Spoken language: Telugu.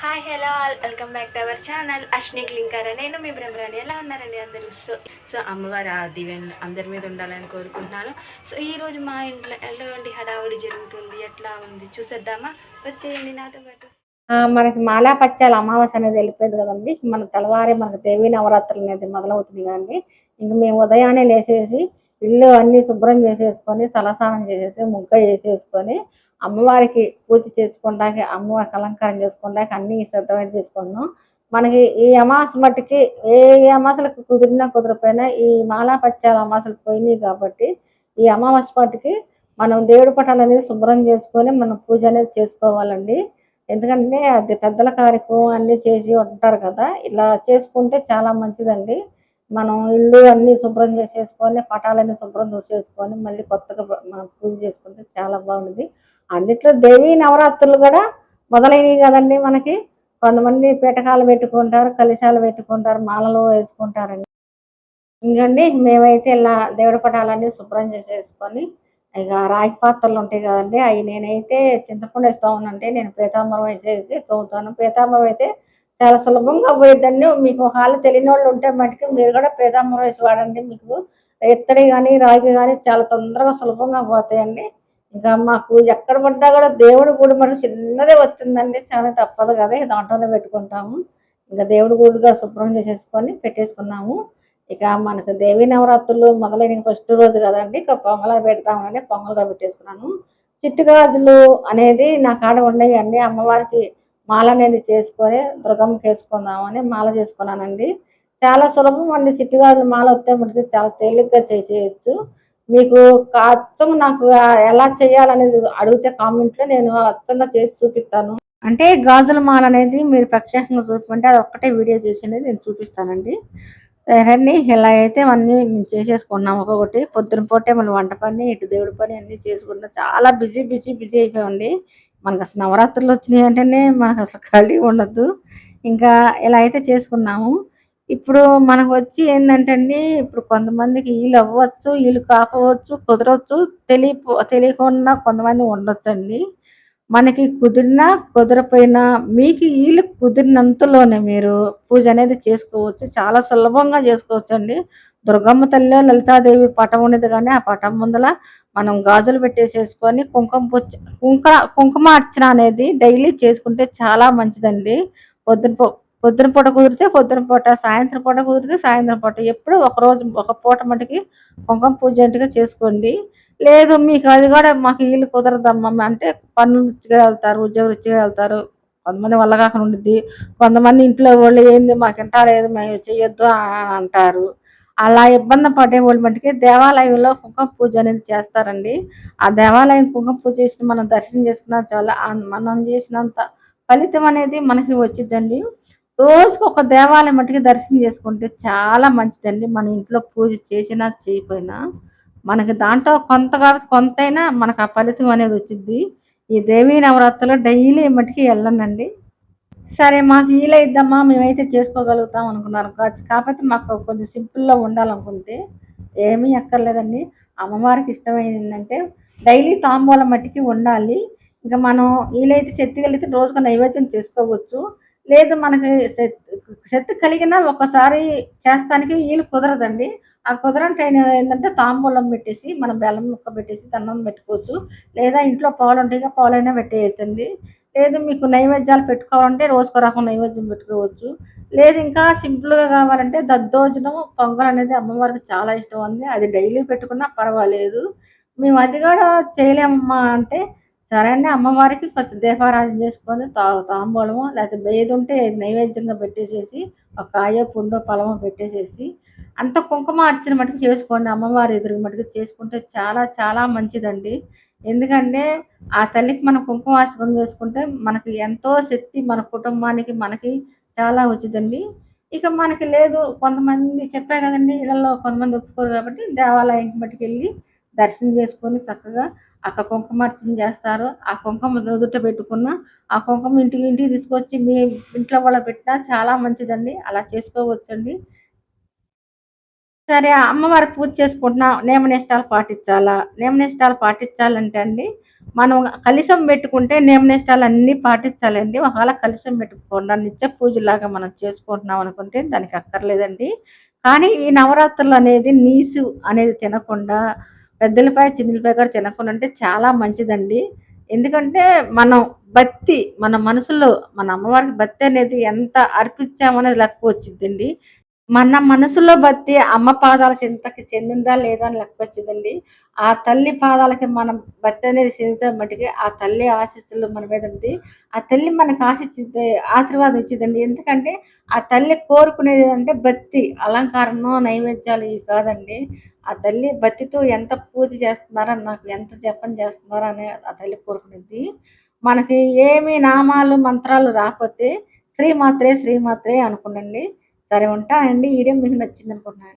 Hi hello all welcome back to our channel అశ్ని క్లింకర్ నేను మీ బ్రహ్మరాణి ఎలా ఉన్నారండి అందరూ? సో సో అమ్మవారి ఆ దివ్యం అందరి మీద ఉండాలని కోరుకుంటున్నాను. సో ఈరోజు మా ఇంట్లో ఎలాంటి హడావుడి జరుగుతుంది? ఎట్లా ఉంది? చూసేద్దామా? వచ్చేయండి నాతో పాటు. మనకి మాలా పచ్చాల అమావాస్య అనేది వెళ్ళిపోయింది కదండి. మన తెల్లవారి మనకి దేవీ నవరాత్రులు అనేది మొదలవుతుంది కదండి. ఇంక మేము ఉదయాన్నే లేచేసి ఇల్లు అన్ని శుభ్రం చేసేసుకొని తలస్నానం చేసేసి ముగ్గ చేసేసుకొని అమ్మవారికి పూజ చేసుకోవడానికి అమ్మవారికి అలంకారం చేసుకోవడానికి అన్ని సిద్ధమైన చేసుకున్నాం మనకి ఈ అమావాస్య మట్టికి ఏ అమాసలకు కుదిరినా కుదరపోయినా ఈ మాలా పచ్చాల అమాసలు పోయినాయి కాబట్టి ఈ అమావాస్య మట్టికి మనం దేవుడి పటాలు అనేది శుభ్రం చేసుకొని మనం పూజ అనేది చేసుకోవాలండి. ఎందుకంటే అది పెద్దల కార్యక్రమం అన్నీ చేసి ఉంటారు కదా ఇలా చేసుకుంటే చాలా మంచిదండి. మనం ఇల్లు అన్ని శుభ్రం చేసేసుకొని పటాలన్నీ శుభ్రం చేసుకొని మళ్ళీ కొత్తగా మనం పూజ చేసుకుంటే చాలా బాగుంది అన్నిట్లో దేవీ నవరాత్రులు కూడా మొదలైనవి కదండి మనకి. కొంతమంది పీటకాలు పెట్టుకుంటారు కలిశాలు పెట్టుకుంటారు మాలలు వేసుకుంటారండి. ఇంకండి మేమైతే ఇలా దేవుడి పటాలన్నీ శుభ్రం చేసేసుకొని ఇక రాగి పాత్రలు ఉంటాయి కదండి అవి నేనైతే చింతపండు వేస్తా ఉన్నానంటే నేను పీతాంబరం వేసేసి తోముతాను. పీతాంబరం అయితే చాలా సులభంగా పోయేదాన్ని మీకు ఒకవేళ తెలియని వాళ్ళు ఉంటే మటుకు మీరు కూడా పీతాంబరం వేసి వాడండి మీకు. ఇత్తడి కానీ రాగి కానీ చాలా తొందరగా సులభంగా పోతాయండి. ఇంకా మాకు ఎక్కడ పడ్డా కూడా దేవుడి గుడి మరి చిన్నదే వచ్చిందండి చాలా తప్పదు కదా ఇది దాంట్లోనే పెట్టుకుంటాము. ఇంకా దేవుడి గుడిగా శుభ్రం చేసేసుకొని పెట్టేసుకున్నాము. ఇక మనకు దేవీ నవరాత్రులు మొదలైన ఫస్ట్ రోజు కదండి. ఇక పొంగల పెడతామని పొంగల్గా పెట్టేసుకున్నాను చిట్టుగాజులు అనేది నా కాడ ఉన్నాయండి. అమ్మవారికి మాల అనేది చేసుకొని దుర్గమ్మకి వేసుకుందామని మాల చేసుకున్నానండి. చాలా సులభం అండి. చిట్టుగాజులు మాల వస్తే మనకి చాలా తేలిగ్గా చేసేయచ్చు. మీకు అచ్చం నాకు ఎలా చేయాలనేది అడిగితే కామెంట్లో నేను అచ్చంగా చేసి చూపిస్తాను. అంటే గాజుల మాల అనేది మీరు ప్రత్యేకంగా చూసుకుంటే అది ఒక్కటే వీడియో చేసింది నేను చూపిస్తానండి. సరే ఇలా అయితే అన్నీ మేము చేసేసుకున్నాం ఒక్కొక్కటి. పొద్దున పూటే మళ్ళీ వంట పని ఇటు దేవుడి పని అన్నీ చేసుకున్నాం చాలా బిజీ బిజీ బిజీ అయిపోయింది మనకు అసలు నవరాత్రులు వచ్చినాయి అంటేనే మనకు అసలు ఖాళీ ఉండదు ఇంకా ఇలా అయితే చేసుకున్నాము. ఇప్పుడు మనకు వచ్చి ఏంటంటే అండి ఇప్పుడు కొంతమందికి వీళ్ళు అవ్వచ్చు వీళ్ళు కాపవచ్చు కుదరవచ్చు తెలియ తెలియకుండా కొంతమంది ఉండొచ్చండి. మనకి కుదిరినా కుదరపోయినా మీకు వీళ్ళు కుదిరినంతలోనే మీరు పూజ అనేది చేసుకోవచ్చు. చాలా సులభంగా చేసుకోవచ్చు అండి దుర్గమ్మ తల్లి లలితాదేవి పటం ఉండేది కానీ ఆ పటం ముందల మనం గాజులు పెట్టేసేసుకొని కుంకుమ పుచ్చ కుంక కుంకుమ అర్చన అనేది డైలీ చేసుకుంటే చాలా మంచిదండి. పొద్దున పొద్దున పూట కుదిరితే పొద్దున పూట సాయంత్రం పూట కుదిరితే సాయంత్రం పూట. ఎప్పుడు ఒక రోజు ఒక పూట మటుకి కుంకుమ పూజ అంటగా చేసుకోండి. లేదు మీకు అది కూడా మాకు వీళ్ళు కుదరదమ్మా. అంటే పనులు రుచిగా వెళ్తారు ఉద్యోగ రుచిగా వెళ్తారు. కొంతమంది వల్ల కాకుండా ఉండిద్ది. కొంతమంది ఇంట్లో వాళ్ళు ఏంది మాకు ఇంటా లేదు మేము చేయొద్దు అని అంటారు. అలా ఇబ్బంది పడే వాళ్ళ మటుకి దేవాలయంలో కుంకుమ పూజ అనేది చేస్తారండి. ఆ దేవాలయం కుంకుమ పూజ చేసి మనం దర్శనం చేసుకున్నా చాలా మనం చేసినంత ఫలితం అనేది మనకి వచ్చిందండి రోజుకు ఒక దేవాలయం మట్టుకి దర్శనం చేసుకుంటే చాలా మంచిదండి. మన ఇంట్లో పూజ చేసినా చేయకపోయినా మనకి దాంట్లో కొంత కాబట్టి కొంతైనా మనకు ఆ ఫలితం అనేది వచ్చింది ఈ దేవీ నవరాత్రులు డైలీ మట్టుకి వెళ్ళనండి. సరే మాకు వీలే ఇద్దామా మేమైతే చేసుకోగలుగుతాం అనుకున్నారు. కాకపోతే మాకు కొంచెం సింపుల్లో ఉండాలనుకుంటే ఏమీ అక్కర్లేదండి. అమ్మవారికి ఇష్టమైంది ఏంటంటే డైలీ తాంబూలం మట్టికి ఉండాలి. ఇంకా మనం వీలైతే శక్తి కలిగితే రోజుకు నైవేద్యం చేసుకోవచ్చు. లేదు మనకి శక్తి శక్తి కలిగినా ఒకసారి చేస్తానికి వీలు కుదరదండి. ఆ కుదరని టైం ఏంటంటే తాంబూలం పెట్టేసి మనం బెల్లం ముక్క పెట్టేసి దండం పెట్టుకోవచ్చు. లేదా ఇంట్లో పాలు ఉంటాయి పాలైనా పెట్టేయచ్చండి. లేదు మీకు నైవేద్యాలు పెట్టుకోవాలంటే రోజుకో రకం నైవేద్యం పెట్టుకోవచ్చు. లేదు ఇంకా సింపుల్గా కావాలంటే దద్దోజనం పొంగల్ అనేది అమ్మవారికి చాలా ఇష్టం ఉంది అది డైలీ పెట్టుకున్నా పర్వాలేదు. మేము అది కూడా చేయలేమమ్మా అంటే సరే అండి అమ్మవారికి కొంచెం దీపారాజన చేసుకొని తా తాంబూలము లేకపోతే బేదుంటే ఉంటే నైవేద్యంగా పెట్టేసేసి ఒక కాయ పుండో పొలము పెట్టేసేసి అంత కుంకుమ అర్చన మటుకు చేసుకోండి అమ్మవారి ఎదురు మటుకు చేసుకుంటే చాలా చాలా మంచిదండి. ఎందుకంటే ఆ తల్లికి మనం కుంకుమార్చకం చేసుకుంటే మనకి ఎంతో శక్తి మన కుటుంబానికి మనకి చాలా వచ్చిందండి. ఇక మనకి లేదు కొంతమంది చెప్పా కదండి ఇళ్ళల్లో కొంతమంది ఒప్పుకోరు కాబట్టి దేవాలయం మట్టుకు వెళ్ళి దర్శనం చేసుకొని చక్కగా అక్కడ కుంకుమార్చన చేస్తారు. ఆ కుంకుమ నుదుట పెట్టుకున్న ఆ కుంకుమ ఇంటికి ఇంటికి తీసుకొచ్చి మీ ఇంట్లో వాళ్ళ పెట్టినా చాలా మంచిదండి. అలా చేసుకోవచ్చండి. సరే అమ్మవారికి పూజ చేసుకుంటున్నాం. నియమనిష్టాలు పాటించాలా? నియమనిష్టాలు పాటించాలంటే అండి మనం కలిసం పెట్టుకుంటే నియమనిష్టాలు అన్నీ పాటించాలండి. ఒకవేళ కలిసం పెట్టుకోకుండా నిత్య పూజలాగా మనం చేసుకుంటున్నాం అనుకుంటే దానికి అక్కర్లేదండి. కానీ ఈ నవరాత్రులు అనేది నీసు అనేది తినకుండా పెద్దలపై చిన్నలపై కూడా తినకుండా అంటే చాలా మంచిదండి. ఎందుకంటే మనం భక్తి మన మనసులో మన అమ్మవారికి భక్తి అనేది ఎంత అర్పించామనేది లెక్క వచ్చిందండి మన మనసులో భక్తి అమ్మ పాదాల చింతకి చెందిందా లేదా అని లెక్క వచ్చిందండి. ఆ తల్లి పాదాలకి మనం భక్తి అనేది చెందితే మటుకి ఆ తల్లి ఆశీస్సులు మన మీద ఉంది. ఆ తల్లి మనకు ఆశించింది ఆశీర్వాదం ఇచ్చిందండి. ఎందుకంటే ఆ తల్లి కోరుకునేది అంటే భక్తి అలంకారము నైవేద్యాలు ఇవి కాదండి. ఆ తల్లి భక్తితో ఎంత పూజ చేస్తున్నారో నాకు ఎంత జపం చేస్తున్నారో అని ఆ తల్లి కోరుకునేది. మనకి ఏమి నామాలు మంత్రాలు రాకపోతే శ్రీమాత్రే శ్రీమాత్రే అనుకునండి. సరే ఉంటా అండి వీడియో మీకు నచ్చింది అనుకుంటున్నాను